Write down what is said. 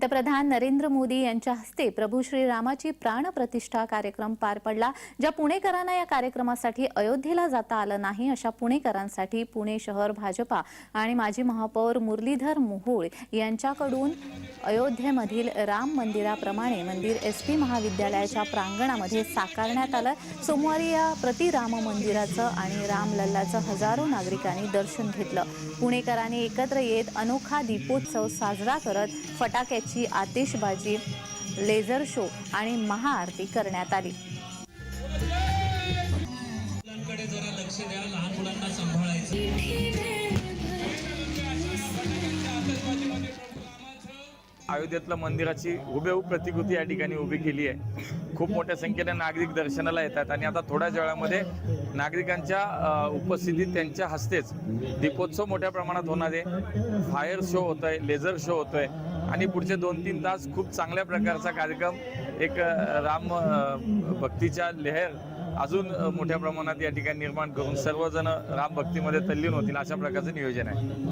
पंतप्रधान नरेंद्र मोदी यांच्या हस्ते प्रभू श्रीरामाची प्राणप्रतिष्ठा कार्यक्रम पार पडला ज्या पुणेकरांना या कार्यक्रमासाठी अयोध्येला जाता आलं नाही अशा पुणेकरांसाठी पुणे शहर भाजपा आणि माजी महापौर मुरलीधर मोहोळ यांच्याकडून अयोध्येमधील राम मंदिराप्रमाणे मंदिर एस पी महाविद्यालयाच्या प्रांगणामध्ये साकारण्यात आलं. सोमवारी या प्रतिराम मंदिराचं आणि रामलल्लाचं हजारो नागरिकांनी दर्शन घेतलं. पुणेकरांनी एकत्र येत अनोखा दीपोत्सव साजरा करत फटाक्याची आतिषबाजी लेझर शो आणि महाआरती करण्यात आली. मुलांकडे जरा लक्ष द्या लहान मुलांना सांभाळायचं. अयोध्येतल्या मंदिराची हुबेहूब प्रतिकृती या ठिकाणी उभी केली आहे. खूप मोठ्या संख्येने नागरिक दर्शनाला येतात आणि आता थोड्याच वेळामध्ये नागरिकांच्या उपस्थितीत त्यांच्या हस्तेच दीपोत्सव मोठ्या प्रमाणात होणार आहे. फायर शो होत आहे लेझर शो होतो आहे आणि पुढचे दोन तीन तास खूप चांगल्या प्रकारचा कार्यक्रम एक राम भक्तीच्या लेहर अजून मोठ्या प्रमाणात या ठिकाणी निर्माण करून सर्वजण राम भक्तीमध्ये तल्लीन होतील अशा प्रकारचं नियोजन आहे.